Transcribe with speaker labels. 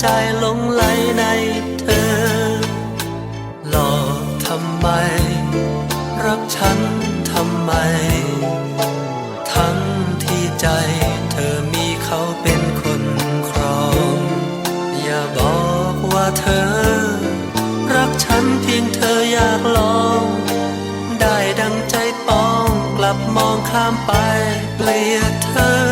Speaker 1: ใจลงไหลในเธอ หลอกทำไม รักฉันทำไม ทั้งที่ใจเธอมีเขาเป็นคนครอง อย่าบอกว่าเธอ รักฉันเพียงเธออยากลอง ได้ดังใจปองกลับมองข้ามไปเกลียดเธอ